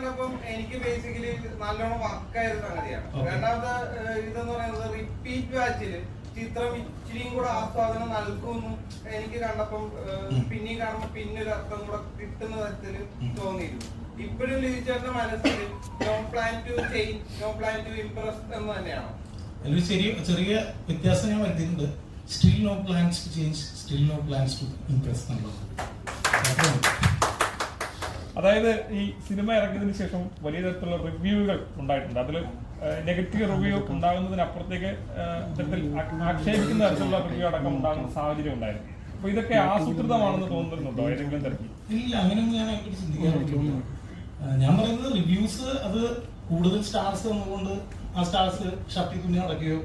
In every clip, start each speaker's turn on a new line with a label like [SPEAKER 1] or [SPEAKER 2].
[SPEAKER 1] കണ്ടപ്പം എനിക്ക് ബേസിക്കലി നല്ലോണം വർക്കായ ഒരു സംഗതിയാണ് രണ്ടാമത്തെ ഇതെന്ന് പറയുന്നത് റിപ്പീറ്റ് വാച്ചിൽ ചിത്രം ഇച്ചിരിയും കൂടെ ആസ്വാദനം നൽകുമെന്നും എനിക്ക് കണ്ടപ്പം. പിന്നെയും കാണുമ്പോൾ പിന്നെ ഒരു അർത്ഥം കൂടെ കിട്ടുന്ന
[SPEAKER 2] തരത്തിൽ.
[SPEAKER 1] തോന്നിയിരുന്നു ഇപ്പോഴും ലിവിച്ചേട്ടന്റെ മനസ്സിൽ no plan to change no plan to impress എന്ന് തന്നെയാണ്
[SPEAKER 2] അതിൽ ചെറിയ ചെറിയ വ്യത്യാസം ഞാൻ വരുത്തിയിട്ടുണ്ട് still no plans to change still no plans to impress എന്നുള്ളത്.
[SPEAKER 3] അതായത് ഈ സിനിമ ഇറങ്ങിയതിനു ശേഷം വലിയ തരത്തിലുള്ള റിവ്യൂകൾ ഉണ്ടായിട്ടുണ്ട്. അതിൽ നെഗറ്റീവ് റിവ്യൂ ഉണ്ടാകുന്നതിനപ്പുറത്തേക്ക് ഇത്തരത്തിൽ ആക്ഷേപിക്കുന്ന തരത്തിലുള്ള റിവ്യൂ അടക്കം ഉണ്ടാകുന്ന സാഹചര്യം ഉണ്ടായിരുന്നു. അപ്പൊ ഇതൊക്കെ ആസൂത്രിതമാണെന്ന് തോന്നുന്നുണ്ടോ ഏതെങ്കിലും തരത്തിൽ?
[SPEAKER 2] ഇല്ല അങ്ങനെയൊന്നും ഞാൻ ഞാൻ പറയുന്നത് റിവ്യൂസ് അത് കൂടുതൽ സ്റ്റാർസ് തന്നുകൊണ്ട് ആ സ്റ്റാർസ് ഷട്ടി തുന്നി അടക്കുകയോ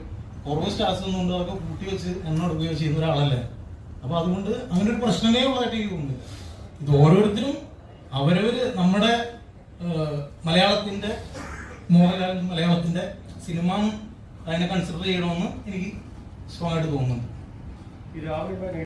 [SPEAKER 2] കുറവ് സ്റ്റാർസ് തന്നുകൊണ്ട് അതൊക്കെ കൂട്ടി വെച്ച് എണ്ണ എടുക്കുകയോ ചെയ്യുന്ന ഒരാളല്ലേ? അപ്പൊ അതുകൊണ്ട് അങ്ങനെ ഒരു പ്രശ്നമേ ഉള്ളതായിട്ട് എനിക്ക് തോന്നുന്നില്ല. ഇത് ഓരോരുത്തരും അവരവര് നമ്മുടെ മലയാളത്തിന്റെ മോഹൻലാൽ മലയാളത്തിന്റെ സിനിമ അതിനെ കൺസിഡർ ചെയ്യണമെന്ന് എനിക്ക് ആയിട്ട് തോന്നുന്നുണ്ട്.